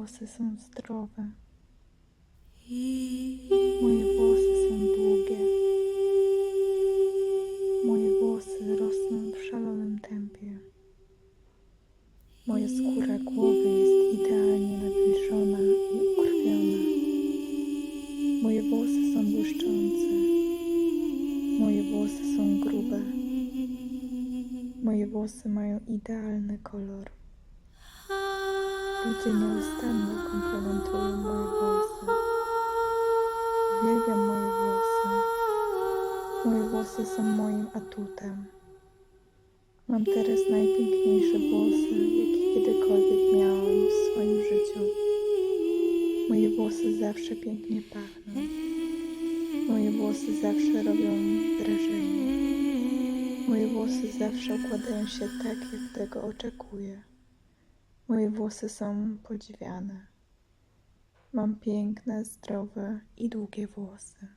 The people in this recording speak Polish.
włosy są zdrowe. Moje włosy są długie. Moje włosy rosną w szalonym tempie. Moja skóra głowy jest idealnie nawilżona i ukrwiona. Moje włosy są błyszczące. Moje włosy są grube. Moje włosy mają idealny kolor. Ludzie nieustannie komplementują moje włosy. Uwielbiam moje włosy. Moje włosy są moim atutem. Mam teraz najpiękniejsze włosy, jakie kiedykolwiek miałam w swoim życiu. Moje włosy zawsze pięknie pachną. Moje włosy zawsze robią wrażenie. Moje włosy zawsze układają się tak, jak tego oczekuję. Moje włosy są podziwiane. Mam piękne, zdrowe i długie włosy.